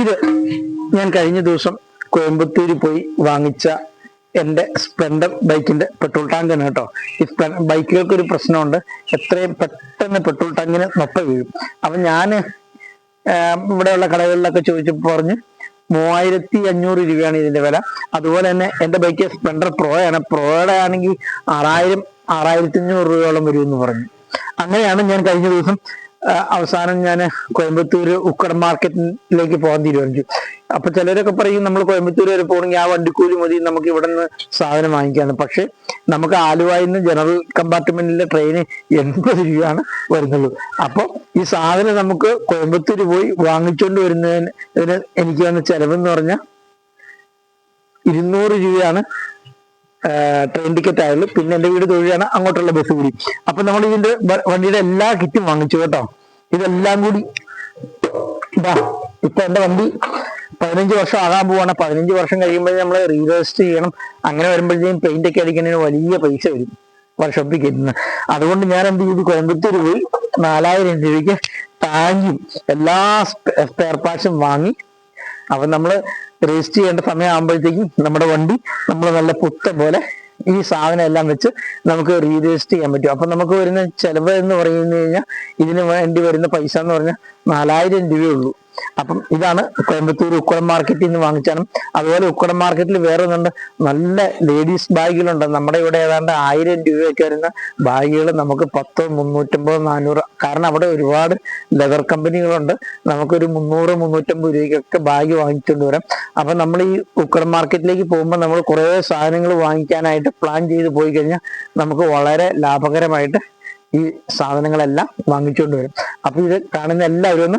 ഇത് ഞാൻ കഴിഞ്ഞ ദിവസം കോയമ്പത്തൂര് പോയി വാങ്ങിച്ച എന്റെ സ്പ്ലെൻഡർ ബൈക്കിന്റെ പെട്രോൾ ടാങ്ക് ആണ് കേട്ടോ. ഈ ബൈക്കുകൾക്ക് ഒരു പ്രശ്നമുണ്ട്. എത്രയും പെട്ടെന്ന് പെട്രോൾ ടാങ്കിന് നൊപ്പ വീഴും. അപ്പൊ ഞാൻ ഇവിടെയുള്ള കടകളിലൊക്കെ ചോദിച്ചപ്പോൾ പറഞ്ഞ് മൂവായിരത്തി അഞ്ഞൂറ് രൂപയാണ് ഇതിന്റെ വില. അതുപോലെ തന്നെ എന്റെ ബൈക്ക് സ്പ്ലെൻഡർ പ്രോയാണ്. പ്രോയുടെ ആണെങ്കിൽ ആറായിരം ആറായിരത്തി അഞ്ഞൂറ് രൂപയോളം വരും എന്ന് പറഞ്ഞു. അങ്ങനെയാണ് ഞാൻ കഴിഞ്ഞ ദിവസം അവസാനം ഞാൻ കോയമ്പത്തൂർ ഉക്കട മാർക്കറ്റിലേക്ക് പോകാൻ തീരുമാനിച്ചു. അപ്പൊ ചിലരൊക്കെ പറയും നമ്മൾ കോയമ്പത്തൂർ വരെ പോകണമെങ്കിൽ ആ വണ്ടിക്കൂലി മതി നമുക്ക് ഇവിടെ നിന്ന് സാധനം വാങ്ങിക്കാന്ന്. പക്ഷെ നമുക്ക് ആലുവായിൽ നിന്ന് ജനറൽ കമ്പാർട്ട്മെന്റിലെ ട്രെയിന് എൺപത് രൂപയാണ് വരുന്നുള്ളൂ. അപ്പോൾ ഈ സാധനം നമുക്ക് കോയമ്പത്തൂർ പോയി വാങ്ങിച്ചുകൊണ്ട് വരുന്നതിന് എനിക്ക് വന്ന ചെലവെന്ന് പറഞ്ഞാൽ ഇരുന്നൂറ് രൂപയാണ് ട്രെയിൻ ടിക്കറ്റ് ആയുള്ളൂ. പിന്നെ എന്റെ വീട് തൊഴിലാണ് അങ്ങോട്ടുള്ള ബസ് കൂടി. അപ്പൊ നമ്മൾ ഇതിന്റെ വണ്ടിയുടെ എല്ലാ കിറ്റും വാങ്ങിച്ചു കേട്ടോ. ഇതെല്ലാം കൂടി. ഇപ്പൊ എന്റെ വണ്ടി പതിനഞ്ച് വർഷം ആകാൻ പോവാണ്. പതിനഞ്ച് വർഷം കഴിയുമ്പോഴേ നമ്മൾ റീരജിസ്റ്റർ ചെയ്യണം. അങ്ങനെ വരുമ്പോഴത്തേക്കും പെയിന്റ് ഒക്കെ അടിക്കുന്നതിന് വലിയ പൈസ വരും വർക്ക്ഷോപ്പിൽ കയറ്റുന്നത് അതുകൊണ്ട് ഞാൻ എന്ത് ചെയ്തു? കോയമ്പത്തൂർ പോയി നാലായിരം രൂപയ്ക്ക് ടാങ്കും എല്ലാ സ്പെയർ പാർട്സും വാങ്ങി. അപ്പൊ നമ്മൾ രജിസ്റ്റർ ചെയ്യേണ്ട സമയമാകുമ്പോഴത്തേക്കും നമ്മുടെ വണ്ടി നമ്മൾ നല്ല പുത്തം പോലെ ഈ സാധനം എല്ലാം വെച്ച് നമുക്ക് റീരജിസ്റ്റർ ചെയ്യാൻ പറ്റും. അപ്പൊ നമുക്ക് വരുന്ന ചിലവ് എന്ന് പറഞ്ഞു കഴിഞ്ഞാൽ ഇതിന് വേണ്ടി വരുന്ന പൈസ എന്ന് പറഞ്ഞാൽ നാലായിരം രൂപയേ ഉള്ളൂ. അപ്പം ഇതാണ് കോയമ്പത്തൂർ ഉക്കുളം മാർക്കറ്റിൽ നിന്ന് വാങ്ങിച്ചാണ് അതുപോലെ ഉക്കുളം മാർക്കറ്റിൽ വേറെ ഒന്നുണ്ട് നല്ല ലേഡീസ് ബാഗുകളുണ്ട്. നമ്മുടെ ഇവിടെ ഏതാണ്ട് ആയിരം രൂപയൊക്കെ വരുന്ന ബാഗുകൾ നമുക്ക് പത്തോ മുന്നൂറ്റമ്പത് നാനൂറ് കാരണം അവിടെ ഒരുപാട് ലെതർ കമ്പനികളുണ്ട് നമുക്കൊരു മുന്നൂറ് മുന്നൂറ്റമ്പത് രൂപയ്ക്കൊക്കെ ബാഗ് വാങ്ങിച്ചുകൊണ്ട് വരാം. അപ്പം നമ്മൾ ഈ ഉക്കട മാർക്കറ്റിലേക്ക് പോകുമ്പോൾ നമ്മൾ കുറേ സാധനങ്ങൾ വാങ്ങിക്കാനായിട്ട് പ്ലാൻ ചെയ്ത് പോയി കഴിഞ്ഞാൽ നമുക്ക് വളരെ ലാഭകരമായിട്ട് ഈ സാധനങ്ങളെല്ലാം വാങ്ങിച്ചുകൊണ്ട് വരും. അപ്പൊ ഇത് കാണുന്ന എല്ലാവരും ഒന്ന്